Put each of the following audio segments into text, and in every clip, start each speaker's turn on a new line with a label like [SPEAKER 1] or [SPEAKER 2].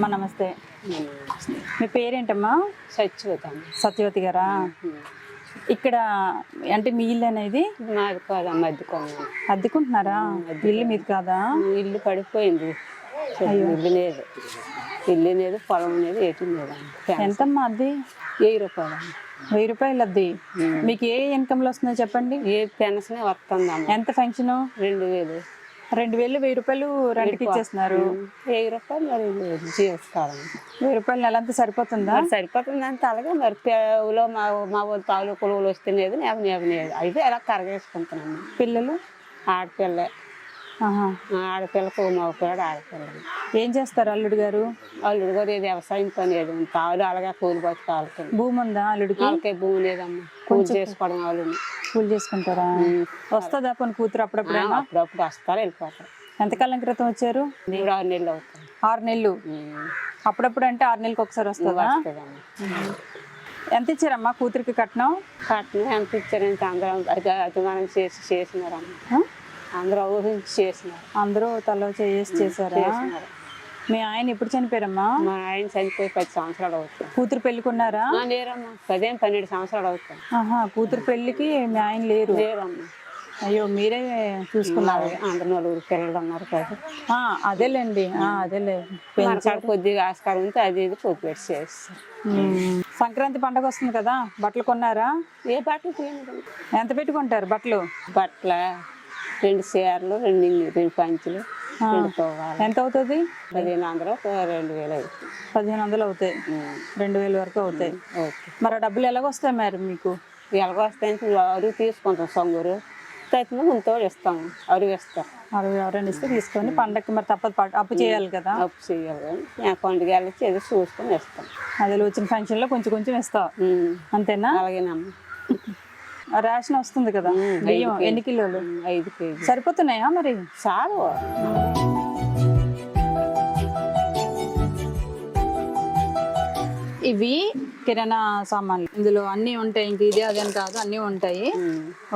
[SPEAKER 1] మా నమస్తే. మీ పేరేంటమ్మా?
[SPEAKER 2] చచ్చిపోతాం
[SPEAKER 1] సత్యవతి గారా? ఇక్కడ అంటే మీ ఇల్లు అనేది?
[SPEAKER 2] మాది కాదు అమ్మ అద్దుకున్నాం
[SPEAKER 1] అద్దెకుంటున్నారా? ఇల్లు మీది కాదా?
[SPEAKER 2] ఇల్లు పడిపోయింది. ఇల్లు లేదు. ఇల్లు లేదు పొలం లేదు ఏటి లేదు
[SPEAKER 1] ఎంతమ్మా అద్దె?
[SPEAKER 2] వెయ్యి రూపాయలు
[SPEAKER 1] వెయ్యి రూపాయలు అద్దె? మీకు ఏ ఇన్కమ్లు వస్తుందో చెప్పండి.
[SPEAKER 2] ఏ పెన్షన్ వస్తుందమ్మ.
[SPEAKER 1] ఎంత ఫంక్షన్
[SPEAKER 2] రెండు వేలు.
[SPEAKER 1] రెండు వేలు వెయ్యి రూపాయలు రెంట్కి ఇచ్చేస్తున్నారు.
[SPEAKER 2] వెయ్యి రూపాయలు మరి జీవిస్తాం
[SPEAKER 1] వెయ్యి రూపాయలు నెలంతా సరిపోతుందా?
[SPEAKER 2] సరిపోతుంది అంటే అలాగే మరి పేవులో మా మా ఊరు తాలు కొలువులు వస్తేనేది నేను నేవనేది అయితే అలా కరగేసుకుంటున్నాను
[SPEAKER 1] పిల్లలు?
[SPEAKER 2] ఆడపిల్ల. ఆడపిల్లకు మగ పిల్లడు ఆడపిల్ల.
[SPEAKER 1] ఏం చేస్తారు అల్లుడు గారు?
[SPEAKER 2] వాళ్ళు కూడా ఏది వ్యవసాయం పని ఏది తాళ్ళు అలాగే కూలి బతుకాలకి
[SPEAKER 1] భూమి ఉందా అల్లుడికి?
[SPEAKER 2] వాళ్ళకి భూమి లేదమ్మా. కూలి చేసుకోవడం వాళ్ళు
[SPEAKER 1] పూలు చేసుకుంటారా? వస్తుందా కొన్ని కూతురు అప్పుడప్పుడైనా
[SPEAKER 2] అప్పుడప్పుడు వస్తారు వెళ్ళిపోతారు.
[SPEAKER 1] ఎంతకాలం క్రితం వచ్చారు?
[SPEAKER 2] ఆరు నెలలు అవుతాయి
[SPEAKER 1] ఆరు నెలలు. అప్పుడప్పుడు అంటే ఆరు నెలలకు ఒకసారి వస్తుందా? ఎంత ఇచ్చారమ్మా కూతురికి కట్నం?
[SPEAKER 2] కట్నం ఎంత ఇచ్చారంటే అందరం అది అభిమానం చేసి చేసినారమ్మా? అందరూ ఊహించి చేసినారు.
[SPEAKER 1] అందరూ తల చేసి చేశారా మీ ఆయన ఎప్పుడు చనిపోయారమ్మా?
[SPEAKER 2] మా ఆయన చనిపోయి పది సంవత్సరాలు అవుతుంది.
[SPEAKER 1] కూతురు పెళ్ళికున్నారా?
[SPEAKER 2] లేరమ్మా. పదిహేను పన్నెండు సంవత్సరాలు అవుతుంది.
[SPEAKER 1] ఆహా కూతురు పెళ్ళికి మీ ఆయన లేరు.
[SPEAKER 2] లేరమ్మా.
[SPEAKER 1] అయ్యో మీరే చూసుకున్నారు.
[SPEAKER 2] అందరు నలుగురు పిల్లలు ఉన్నారు కదా.
[SPEAKER 1] ఆ, అదేలేండి. అదేలే.
[SPEAKER 2] కొద్దిగా ఆస్కారం ఉంటే అది ఇది పొద్దు పెట్టి చేస్తారు.
[SPEAKER 1] సంక్రాంతి పండగ వస్తుంది కదా బట్టలు కొన్నారా?
[SPEAKER 2] ఏ బట్టలు
[SPEAKER 1] ఎంత పెట్టుకుంటారు బట్టలు?
[SPEAKER 2] బట్టల రెండు చీరలు రెండు రెండు పంచులు.
[SPEAKER 1] ఎంత అవుతుంది?
[SPEAKER 2] పదిహేను వందలు రెండు వేలు
[SPEAKER 1] పదిహేను వందలు అవుతాయి. రెండు వేల వరకు అవుతాయి.
[SPEAKER 2] ఓకే.
[SPEAKER 1] మరి డబ్బులు ఎలాగొస్తాయి మరి మీకు?
[SPEAKER 2] ఎలాగో వస్తాయంటే అరుగు తీసుకుంటాం సొంగూరు. తగ్గిన ముందు ఇస్తాము అరుగు ఇస్తాం.
[SPEAKER 1] అరవై ఎవరైనా ఇస్తే తీసుకొని పండగకి మరి తప్పదు అప్పు చేయాలి కదా.
[SPEAKER 2] అప్పు చేయాలి పండుగ వెళ్ళి ఏదో చూసుకొని ఇస్తాం.
[SPEAKER 1] అది వచ్చిన ఫంక్షన్లో కొంచెం కొంచెం ఇస్తావు.
[SPEAKER 2] ఉమ్.
[SPEAKER 1] అంతేనా?
[SPEAKER 2] అలాగేనమ్మా.
[SPEAKER 1] రేషన్ వస్తుంది కదా. బియ్యం ఎన్ని కిలోలు?
[SPEAKER 2] ఐదు కేజీ.
[SPEAKER 1] సరిపోతున్నాయా మరి?
[SPEAKER 2] చాలు.
[SPEAKER 1] ఇవి కిరాణా సామాన్లు. ఇందులో అన్నీ ఉంటాయి. ఇంక ఇది అదని కాదు. అన్నీ ఉంటాయి.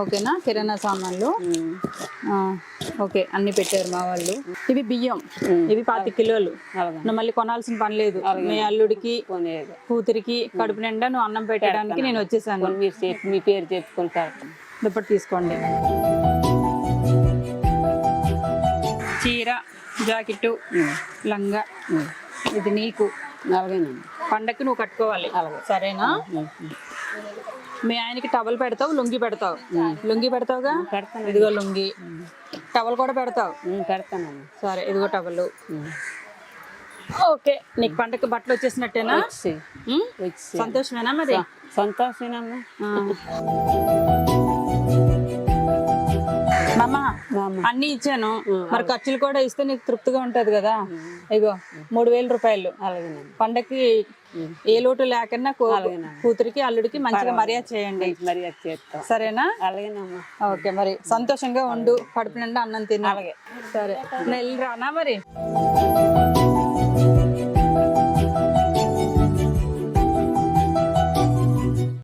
[SPEAKER 1] ఓకేనా? కిరాణా సామాన్లు. ఓకే. అన్ని పెట్టారు మా వాళ్ళు. ఇవి బియ్యం. ఇవి పాతి కిలోలు. నువ్వు మళ్ళీ కొనాల్సిన పని లేదు. మీ అల్లుడికి
[SPEAKER 2] కొనేది.
[SPEAKER 1] కూతురికి కడుపు నిండా నువ్వు అన్నం పెట్టడానికి నేను వచ్చేసాను.
[SPEAKER 2] మీ పేరు చెప్పుకుంటారు.
[SPEAKER 1] దుప్పటి తీసుకోండి. చీర జాకెట్టు లంగా. ఇది నీకు.
[SPEAKER 2] అలాగేనమ్మా
[SPEAKER 1] పండక్కి నువ్వు కట్టుకోవాలి. సరేనా? మీ ఆయనకి టవల్ పెడతావు లుంగి పెడతావు. లుంగి పెడతావుగా?
[SPEAKER 2] పెడతాను.
[SPEAKER 1] ఇదిగో లుంగి. టవల్ కూడా పెడతావు?
[SPEAKER 2] ఉమ్, పెడతానమ్మా.
[SPEAKER 1] సరే ఇదిగో టవల్. ఓకే నీకు పండక్కి బట్టలు వచ్చేసినట్టేనా? సంతోషమేనా మరి?
[SPEAKER 2] సంతోషమేనమ్మా.
[SPEAKER 1] అన్ని ఇచ్చాను. మరి ఖర్చులు కూడా ఇస్తే నీకు తృప్తిగా ఉంటది కదా. ఇగో మూడు వేల రూపాయలు పండక్కి ఏ లోటు లేకన్నా కూతురికి అల్లుడికి మంచిగా మర్యాద చేయండి.
[SPEAKER 2] మరి అది చేస్తాం.
[SPEAKER 1] సరేనా?
[SPEAKER 2] అలాగేనమ్మా.
[SPEAKER 1] ఓకే మరి సంతోషంగా ఉండు. కడుపు నిండా అన్నం తిని. అలాగే. సరే. నెల్లి రానా మరి?